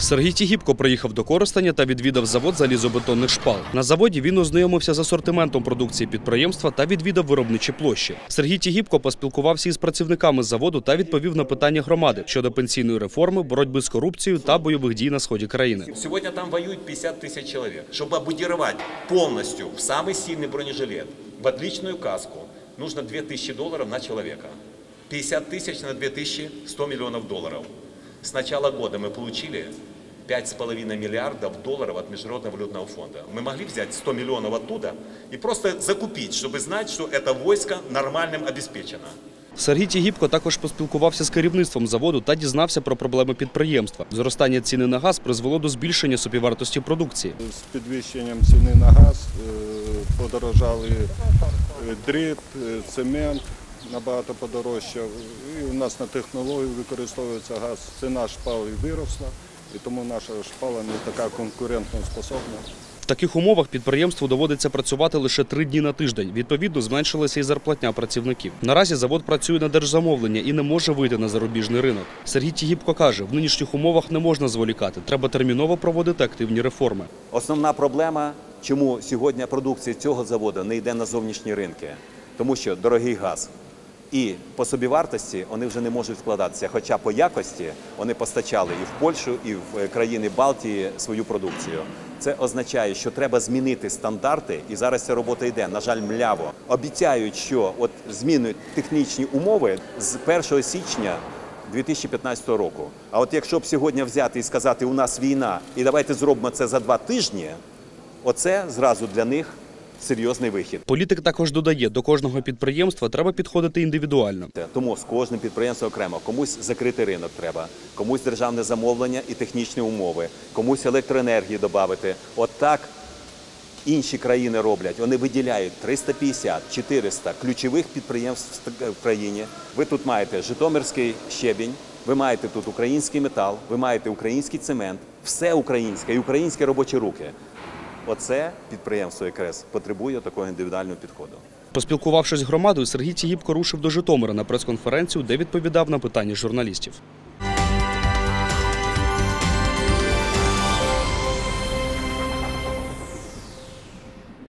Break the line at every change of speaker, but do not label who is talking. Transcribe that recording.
Сергій Тігіпко приїхав до Коростеня та відвідав завод залізобетонних шпал. На заводі він ознайомився з асортиментом продукції підприємства та відвідав виробничі площі. Сергій Тігіпко поспілкувався із працівниками заводу та відповів на питання громади щодо пенсійної реформи, боротьби з корупцією та бойових дій на сході країни.
Сегодня там воюет 50 тысяч человек. Чтобы обмундировать полностью в самый сильный бронежилет, в отличную каску, нужно 2000 долларов на человека. 50 тысяч на 2000 – 100 миллионов долларов. С начала года мы получили 5,5 миллиардов долларов от Международного валютного фонда. Мы могли взять 100 миллионов оттуда и просто закупить, чтобы знать, что это войско нормальным обеспечено.
Сергій Тігіпко також поспілкувався з керівництвом заводу та дізнався про проблеми підприємства. Зростання ціни на газ призвело до збільшення собівартості продукції.
З підвищенням ціни на газ е, подорожали е, дріт, е, цемент набагато подорожчав. І у нас на технологію використовується газ. Ціна шпал і виросла, і тому наша шпала не така конкурентно способна.
В таких умовах підприємству доводиться працювати лише три дні на тиждень. Відповідно, зменшилася і зарплатня працівників. Наразі завод працює на держзамовлення і не може вийти на зарубіжний ринок. Сергій Тігіпко каже, в нинішніх умовах не можна зволікати. Треба терміново проводити активні реформи.
Основна проблема, чому сьогодні продукція цього заводу не йде на зовнішні ринки, тому що дорогий газ. І по собівартості вони вже не можуть вкладатися. Хоча по якості вони постачали і в Польщу, і в е, країни Балтії свою продукцію. Це означає, що треба змінити стандарти, і зараз ця робота йде. На жаль, мляво. Обіцяють, що от змінюють технічні умови з 1 січня 2015 року. А от якщо б сьогодні взяти і сказати, у нас війна, і давайте зробимо це за два тижні, оце зразу для них серйозний вихід.
Політик також додає, до кожного підприємства треба підходити індивідуально.
Тому з кожним підприємством окремо комусь закрити ринок треба, комусь державне замовлення і технічні умови, комусь електроенергії додати. От так інші країни роблять. Вони виділяють 350-400 ключових підприємств в країні. Ви тут маєте Житомирський щебінь, ви маєте тут український метал, ви маєте український цемент, все українське і українські робочі руки. Оце підприємство якраз потребує такого індивідуального підходу.
Поспілкувавшись з громадою, Сергій Тігіпко рушив до Житомира на прес-конференцію, де відповідав на питання журналістів.